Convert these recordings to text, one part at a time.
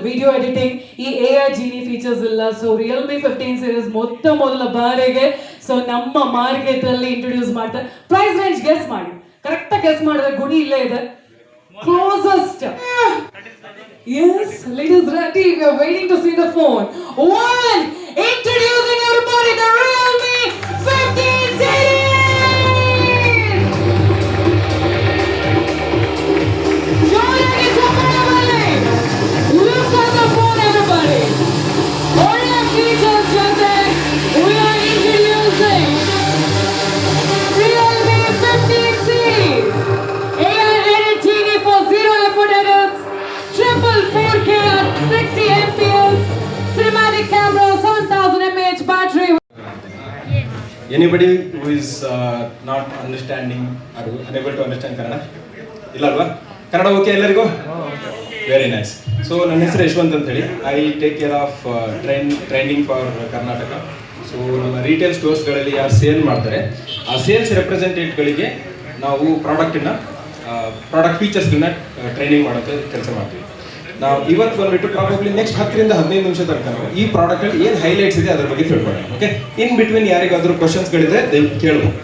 Video editing ಈ A I genie features ಇಲ್ಲ so Realme fifteen series ಮೊತ್ತ ಮೊದಲ ಬಾರಿಗೆ ಸೊ ನಮ್ಮ ಮಾರ್ಕೆಟ್ ಅಲ್ಲಿ ಇಂಟ್ರೊಡ್ಯೂಸ್ ಮಾಡ್ತಾರೆ ಪ್ರೈಸ್ ರೇಂಜ್ ಗೆಸ್ ಮಾಡಿ. ಕರೆಕ್ಟ್ ಗೆಸ್ ಮಾಡಿದ್ರೆ ಗುಡಿ ಇಲ್ಲೇ ಇದೆ. Closest Yes, ladies ready we are waiting to see the phone one introducing anybody who is not understanding ಅದು ಅನೇಬಲ್ ಟು ಅಂಡರ್ಸ್ಟ್ಯಾಂಡ್ ಕನ್ನಡ ಇಲ್ಲ ಅಲ್ವಾ ಕನ್ನಡ ಓಕೆ ಎಲ್ಲರಿಗೂ ವೆರಿ ನೈಸ್ ಸೊ ನನ್ನ ಹೆಸರು ಯಶವಂತ್ ಅಂತ ಹೇಳಿ. I take care of train training for Karnataka so ನಮ್ಮ retail ಸ್ಟೋರ್ಸ್ಗಳಲ್ಲಿ ಯಾರು ಸೇಲ್ ಮಾಡ್ತಾರೆ. ಆ ಸೇಲ್ಸ್ ರೆಪ್ರೆಸೆಂಟೇಟಿವ್ಗಳಿಗೆ ನಾವು ಪ್ರಾಡಕ್ಟನ್ನು ಪ್ರಾಡಕ್ಟ್ ಫೀಚರ್ಸ್ಗಳನ್ನ ಟ್ರೈನಿಂಗ್ ಮಾಡೋಕ್ಕೆ ಕೆಲಸ ಮಾಡ್ತೀವಿ. ನಾವು ಇವತ್ತು ಬಂದ್ಬಿಟ್ಟು ಪ್ರಾಬಬ್ಲಿ ನೆಕ್ಸ್ಟ್ ಹತ್ತರಿಂದ ಹದಿನೈದು ನಿಮಿಷ ತನಕ ಈ ಈ ಪ್ರಾಡಕ್ಟಲ್ಲಿ ಏನು ಹೈಲೈಟ್ಸ್ ಇದೆ ಅದ್ರ ಬಗ್ಗೆ ತಿಳ್ಕೊಳ್ಳೋಣ. ಓಕೆ ಇನ್ ಬಿಟ್ವೀನ್ ಯಾರಿಗಾದ್ರೂ ಕ್ವಶನ್ಸ್ಗಳಿದ್ರೆ ದಯವಿಟ್ಟು ಕೇಳಬಹುದು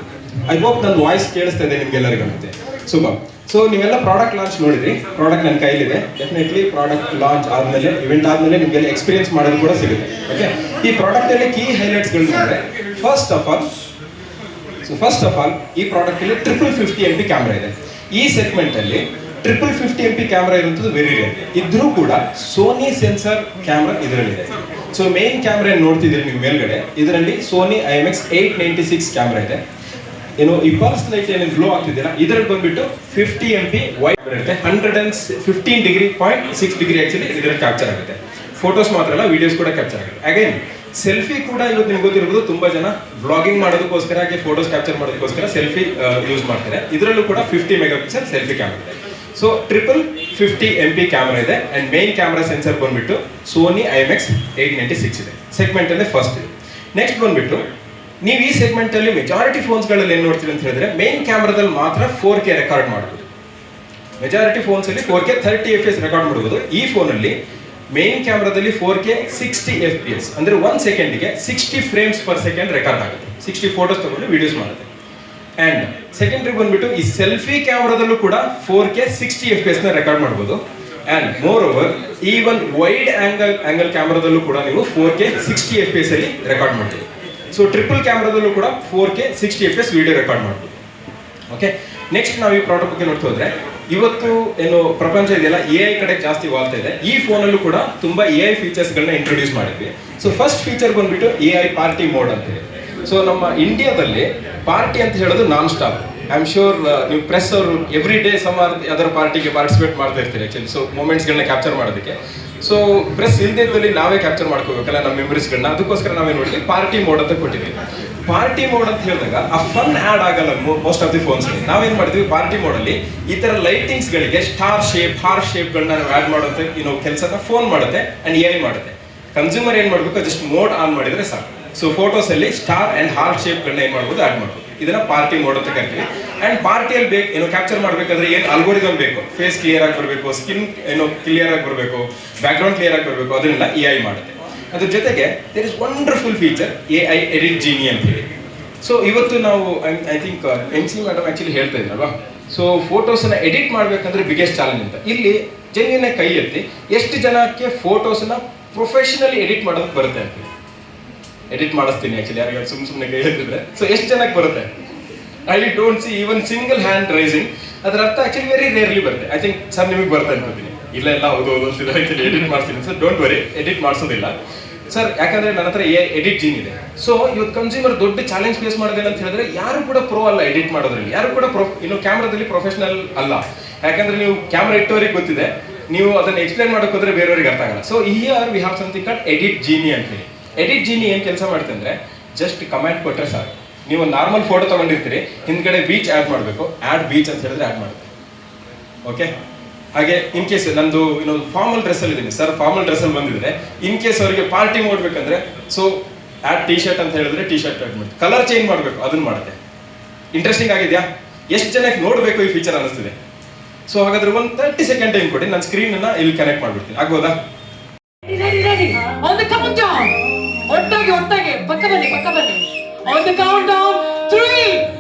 ಐ ಹೋಪ್ ನನ್ನ ವಾಯ್ಸ್ ಕೇಳಿಸ್ತಾ ಇದೆ ನಿಮ್ಗೆಲ್ಲರಿಗೂ ಮತ್ತೆ. ಸೂಪರ್ ಸೊ ನೀವೆಲ್ಲ ಪ್ರಾಡಕ್ಟ್ ಲಾಂಚ್ ನೋಡಿದ್ರಿ ಪ್ರಾಡಕ್ಟ್ ನನ್ನ ಕೈಲಿದೆ. ಡೆಫಿನೆಟ್ಲಿ ಪ್ರಾಡಕ್ಟ್ ಲಾಂಚ್ ಆದಮೇಲೆ ಇವೆಂಟ್ ಆದಮೇಲೆ ನಿಮಗೆಲ್ಲ ಎಕ್ಸ್ಪೀರಿಯನ್ಸ್ ಮಾಡೋದು ಕೂಡ ಸಿಗುತ್ತೆ. ಓಕೆ ಈ ಪ್ರಾಡಕ್ಟಲ್ಲಿ ಕೀ ಹೈಲೈಟ್ಸ್ಗಳು ಅಂದರೆ first of all so first of all ಈ ಪ್ರಾಡಕ್ಟ್ ಅಲ್ಲಿ triple fifty M P camera ಇದೆ. ಈ ಸೆಗ್ಮೆಂಟ್ ಅಲ್ಲಿ triple fifty M P camera ಇರುವಂಥದ್ದು ವೆರಿ ರೇರ್ ಇದ್ರೂ ಕೂಡ ಸೋನಿ ಸೆನ್ಸರ್ ಕ್ಯಾಮ್ರಾ ಇದರಲ್ಲಿದೆ ಸೊ ಮೇನ್ ಕ್ಯಾಮ್ರಾ ಏನು ನೋಡ್ತಿದ್ದೀರಿ ನೀವು ಮೇಲ್ಗಡೆ? ಇದರಲ್ಲಿ Sony I M X eight ninety six camera ಇದೆ. ಏನು ಈ ಪರ್ಸ್ ಲೈಟ್ ಏನು ಗ್ಲೋ ಆಗ್ತಿದ್ದೀರಾ ಇದರಲ್ಲಿ ಬಂದ್ಬಿಟ್ಟು ಫಿಫ್ಟಿ ಎಂ ಪಿ ವೈಟ್ ಬರುತ್ತೆ hundred and fifteen degree point six degree actually ಇದರಲ್ಲಿ ಕ್ಯಾಪ್ಚರ್ ಆಗುತ್ತೆ. ಫೋಟೋಸ್ ಮಾತ್ರ ಅಲ್ಲ ವಿಡಿಯೋಸ್ ಕೂಡ ಕ್ಯಾಪ್ಚರ್ ಆಗುತ್ತೆ. ಅಗೇನ್ ಸೆಲ್ಫಿ ಕೂಡ ಇವತ್ತು ನಿಮ್ಗೆ ಗೊತ್ತಿರ್ಬೋದು, ತುಂಬಾ ಜನ ಬ್ಲಾಗಿಂಗ್ ಮಾಡೋದಕ್ಕೋಸ್ಕರ ಹಾಗೆ ಫೋಟೋಸ್ ಕ್ಯಾಪ್ಚರ್ ಮಾಡೋದಕ್ಕೋಸ್ಕರ ಸೆಲ್ಫಿ ಯೂಸ್ ಮಾಡ್ತಾರೆ. ಇದರಲ್ಲೂ ಕೂಡ fifty mega pixel selfie camera ಇದೆ. So triple fifty M P camera ಇದೆ ಅಂಡ್ ಮೇನ್ ಕ್ಯಾಮ್ರಾ ಸೆನ್ಸರ್ ಬಂದ್ಬಿಟ್ಟು Sony I M X eight ninety six ಇದೆ. ಸೆಗ್ಮೆಂಟ್ ಅಲ್ಲೇ ಫಸ್ಟ್ ಇದೆ. ನೆಕ್ಸ್ಟ್ ಬಂದ್ಬಿಟ್ಟು, ನೀವು ಈ ಸೆಗ್ಮೆಂಟ್ ಅಲ್ಲಿ ಮೆಜಾರಿಟಿ ಫೋನ್ಸ್ಗಳಲ್ಲಿ ಏನು ನೋಡ್ತೀವಿ ಅಂತ ಹೇಳಿದ್ರೆ ಮೇನ್ ಕ್ಯಾಮ್ರಾದಲ್ಲಿ ಮಾತ್ರ ಫೋರ್ ಕೆ ರೆಕಾರ್ಡ್ ಮಾಡ್ಬೋದು. ಮೆಜಾರಿಟಿ ಫೋನ್ಸ್ ಅಲ್ಲಿ four K thirty F S record ಮಾಡಬಹುದು ಈ ಫೋನಲ್ಲಿ main ಕ್ಯಾಮ್ರಾದಲ್ಲಿ four K sixty F P S ಅಂದರೆ ಒನ್ ಸೆಕೆಂಡಿಗೆ sixty frames per second record ಆಗುತ್ತೆ. ಸಿಕ್ಸ್ಟಿ ಫೋಟೋಸ್ ತಗೊಂಡು ವಿಡಿಯೋಸ್ ಮಾಡುತ್ತೆ. ಅಂಡ್ ಸೆಕೆಂಡ್ರಿ ಬಂದ್ಬಿಟ್ಟು ಈ ಸೆಲ್ಫಿ ಕ್ಯಾಮ್ರಾದಲ್ಲೂ ಕೂಡ four K sixty F P ಎಸ್ನ ರೆಕಾರ್ಡ್ ಮಾಡ್ಬೋದು. And moreover even wide angle angle ಕ್ಯಾಮ್ರಾದಲ್ಲೂ ಕೂಡ ನೀವು four K sixty F P S ಅಲ್ಲಿ ರೆಕಾರ್ಡ್ ಮಾಡ್ತೀವಿ ಸೊ ಟ್ರಿಪಲ್ ಕ್ಯಾಮ್ರಾದಲ್ಲೂ ಕೂಡ four K sixty F S video record ಮಾಡ್ಬೋದು. ಓಕೆ ನೆಕ್ಸ್ಟ್ ನಾವು ಈ ಪ್ರಾಡಕ್ಟ್ ಬಗ್ಗೆ ನೋಡ್ತಾ ಹೋದ್ರೆ, ಇವತ್ತು ಏನು ಪ್ರಪಂಚ ಇದೆಯಲ್ಲ ಎ ಐ ಕಡೆ ಜಾಸ್ತಿ ವಾಲ್ತಾ ಇದೆ. ಈ ಫೋನಲ್ಲೂ ಕೂಡ ತುಂಬಾ ಎ ಐ ಫೀಚರ್ಸ್ಗಳನ್ನ ಇಂಟ್ರೊಡ್ಯೂಸ್ ಮಾಡಿದ್ವಿ. ಸೊ ಫಸ್ಟ್ ಫೀಚರ್ ಬಂದ್ಬಿಟ್ಟು ಎ ಐ ಪಾರ್ಟಿ ಮೋಡ್ ಅಂತ ಹೇಳಿ ಸೊ ನಮ್ಮ ಇಂಡಿಯಾದಲ್ಲಿ ಪಾರ್ಟಿ ಅಂತ ಹೇಳೋದು non stop I am sure ನೀವು ಪ್ರೆಸ್ ಅವರು ಎವ್ರಿ ಡೇ ಸಮಾರ್ ಅದರ ಪಾರ್ಟಿಗೆ ಪಾರ್ಟಿಸಿಪೇಟ್ ಮಾಡ್ತಾ ಇರ್ತೀರಿ ಆ್ಯಕ್ಚುಲಿ ಸೊ ಮೂಮೆಂಟ್ಸ್ಗಳನ್ನ ಕ್ಯಾಪ್ಚರ್ ಮಾಡೋದಕ್ಕೆ. ಸೊ ಪ್ರೆಸ್ ಇಲ್ಲದಿದ್ದಲ್ಲಿ ನಾವೇ ಕ್ಯಾಪ್ಚರ್ ಮಾಡ್ಕೋಬೇಕಲ್ಲ ನಮ್ಮ ಮೆಮರೀಸ್ಗಳನ್ನ ಅದಕ್ಕೋಸ್ಕರ ನಾವೇನು ಮಾಡಿದ್ವಿ ಪಾರ್ಟಿ ಮೋಡ್ ಅಂತ ಕೊಟ್ಟಿದ್ವಿ ಪಾರ್ಟಿ ಮೋಡ್ ಅಂತ ಹೇಳಿದಾಗ ಆ ಫನ್ ಆ್ಯಡ್ ಆಗಲ್ಲ ಮೋಸ್ಟ್ ಆಫ್ ದಿ ಫೋನ್ಸ್ ನಾವೇನು ಮಾಡಿದ್ವಿ? ಪಾರ್ಟಿ ಮೋಡಲ್ಲಿ ಈ ಥರ ಲೈಟಿಂಗ್ಸ್ಗಳಿಗೆ ಸ್ಟಾರ್ ಶೇಪ್ ಹಾರ್ ಶೇಪ್ಗಳನ್ನ ನಾವು ಆ್ಯಡ್ ಮಾಡೋದಕ್ಕೆ ಏನೋ ಕೆಲಸನ ಫೋನ್ ಮಾಡುತ್ತೆ ಆ್ಯಂಡ್ ಎ ಮಾಡುತ್ತೆ. ಕನ್ಸ್ಯೂಮರ್ ಏನು ಮಾಡಬೇಕು? ಜಸ್ಟ್ ಮೋಡ್ ಆನ್ ಮಾಡಿದರೆ ಸಾಕು. ಸೊ ಫೋಟೋಸ್ ಅಲ್ಲಿ ಸ್ಟಾರ್ ಅಂಡ್ ಹಾರ್ಟ್ ಶೇಪ್ ಗಳನ್ನ ಏನ್ ಮಾಡ್ಬೋದು ಆಡ್ ಮಾಡ್ಬೋದು. ಇದನ್ನ ಪಾರ್ಟಿ ಮೋಡ್ ಅಂತ ಕರಿತೀವಿ. ಅಂಡ್ ಪಾರ್ಟಿಯಲ್ಲಿ ಬೇಕು ಏನೋ ಕ್ಯಾಪ್ಚರ್ ಮಾಡಬೇಕಾದ್ರೆ ಏನು ಅಲ್ಗೋರಿದಮ್ ಬೇಕು? ಫೇಸ್ ಕ್ಲಿಯರ್ ಆಗಿ ಬರಬೇಕು ಸ್ಕಿನ್ ಏನೋ ಕ್ಲಿಯರ್ ಆಗಿ ಬರಬೇಕು ಬ್ಯಾಕ್ಗ್ರೌಂಡ್ ಕ್ಲಿಯರ್ ಆಗಿ ಬರಬೇಕು, ಅದನ್ನೆಲ್ಲ ಎ ಐ ಮಾಡುತ್ತೆ. ಅದ್ರ ಜೊತೆಗೆ there is wonderful feature A I edit genie ಅಂತ ಹೇಳಿ. ಸೊ ಇವತ್ತು ನಾವು I think M C madam actually ಹೇಳ್ತಾ ಇದ್ರಲ್ವಾ? ಸೊ ಫೋಟೋಸನ್ನ ಎಡಿಟ್ ಮಾಡಬೇಕಂದ್ರೆ ಬಿಗ್ಗೆಸ್ಟ್ ಚಾಲೆಂಜ್ ಅಂತ. ಇಲ್ಲಿ ಜನ ಕೈ ಎತ್ತಿ ಎಷ್ಟು ಜನಕ್ಕೆ ಫೋಟೋಸನ್ನ ಪ್ರೊಫೆಷನಲಿ ಎಡಿಟ್ ಮಾಡೋದಕ್ಕೆ ಬರುತ್ತೆ ಅಂತ ಎಡಿಟ್ ಮಾಡಿಸ್ತೀನಿ ಆಕ್ಚುಲಿ ಯಾರು ಸುಮ್ ಸುಮ್ಮನೆ ಕೈ ಹೇಳ್ತಿದ್ರೆ ಸೊ ಎಷ್ಟು ಜನಕ್ಕೆ ಬರುತ್ತೆ? I don't see even single hand raising ಅದರ ಅರ್ಥ ಆಕ್ಚುಲಿ ವೆರಿ ರೇರ್ಲಿ ಬರುತ್ತೆ. ಐ ಥಿಂಕ್ ಸರ್ ನಿಮಗೆ ಬರುತ್ತೆ ಅನ್ಕೋತೀನಿ. ಇಲ್ಲ ಇಲ್ಲ, ಹೌದು ಹೌದು ಅಂತಿದ್ರೆ ಆಕ್ಚುಲಿ ಎಡಿಟ್ ಮಾಡ್ತೀನಿ ಸರ್ ಡೋಂಟ್ ವರಿ ಎಡಿಟ್ ಮಾಡಿಸೋದಿಲ್ಲ. ಸರ್ ಯಾಕಂದ್ರೆ ನನ್ನ ಹತ್ರ ಎಡಿಟ್ ಜೀನ್ ಇದೆ. ಸೊ ಇವತ್ತು ಕನ್ಸ್ಯೂಮರ್ ದೊಡ್ಡ ಚಾಲೆಂಜ್ ಫೇಸ್ ಮಾಡೋದೇನು ಅಂತ ಹೇಳಿದ್ರೆ ಯಾರು ಕೂಡ ಪ್ರೋ ಅಲ್ಲ ಎಡಿಟ್ ಮಾಡೋದ್ರಲ್ಲಿ. ಯಾರು ಕೂಡ ಪ್ರೊ ಇನ್ನು ಕ್ಯಾಮ್ರಾದಲ್ಲಿ ಪ್ರೊಫೆಷನಲ್ ಅಲ್ಲ. ಯಾಕಂದ್ರೆ ನೀವು ಕ್ಯಾಮ್ರಾ ಇಟ್ಟವರಿಗೆ ಗೊತ್ತಿದೆ. ನೀವು ಅದನ್ನ ಎಕ್ಸ್ಪ್ಲೈನ್ ಮಾಡೋಕೆ ಹೋದ್ರೆ ಬೇರೆಯವ್ರಿಗೆ ಅರ್ಥ ಆಗಲ್ಲ. So here we have something cut edit genie ಅಂತ ಹೇಳಿ ಎಡಿಟ್ ಜೀನಿ ಏನು ಕೆಲಸ ಮಾಡುತ್ತೆ ಅಂದ್ರೆ ಜಸ್ಟ್ ಕಮೆಂಟ್ ಕೊಟ್ಟರೆ ಸಾಕು. ನೀವು ನಾರ್ಮಲ್ ಫೋಟೋ ತಗೊಂಡಿರ್ತೀರಿ ಹಿಂದ್ಗಡೆ ಬೀಚ್ ಆ್ಯಡ್ ಮಾಡಬೇಕು. ಆ್ಯಡ್ ಬೀಚ್ ಅಂತ ಹೇಳಿದ್ರೆ ಆ್ಯಡ್ ಮಾಡುತ್ತೆ. ಓಕೆ ಹಾಗೆ ಇನ್ ಕೇಸ್ ನಂದು ಇನ್ನೊಂದು ಫಾರ್ಮಲ್ ಡ್ರೆಸ್ ಅಲ್ಲಿ ಇದ್ದೀನಿ ಸರ್ ಫಾರ್ಮಲ್ ಡ್ರೆಸ್ ಅಲ್ಲಿ ಬಂದಿದ್ರೆ ಇನ್ ಕೇಸ್ ಅವರಿಗೆ ಪಾರ್ಟಿ ಮಾಡಬೇಕಂದ್ರೆ ಸೊ ಆ್ಯಡ್ ಟಿ ಶರ್ಟ್ ಅಂತ ಹೇಳಿದ್ರೆ ಟಿ ಶರ್ಟ್ ಆ್ಯಡ್ ಮಾಡಿ ಕಲರ್ ಚೇಂಜ್ ಮಾಡಬೇಕು ಅದನ್ನು ಮಾಡುತ್ತೆ. ಇಂಟ್ರೆಸ್ಟಿಂಗ್ ಆಗಿದೆಯಾ? ಎಷ್ಟು ಜನಕ್ಕೆ ನೋಡಬೇಕು ಈ ಫೀಚರ್ ಅನ್ನಿಸ್ತಿದೆ. ಸೊ ಹಾಗಾದ್ರೆ ಒಂದು ತರ್ಟಿ ಸೆಕೆಂಡ್ ಟೈಮ್ ಕೊಡಿ ನಾನು ಸ್ಕ್ರೀನ್ ಅನ್ನ ಇಲ್ಲಿ ಕನೆಕ್ಟ್ ಮಾಡಿಬಿಡ್ತೀನಿ. ಆಗ್ಬೋದಾ? Ready on the count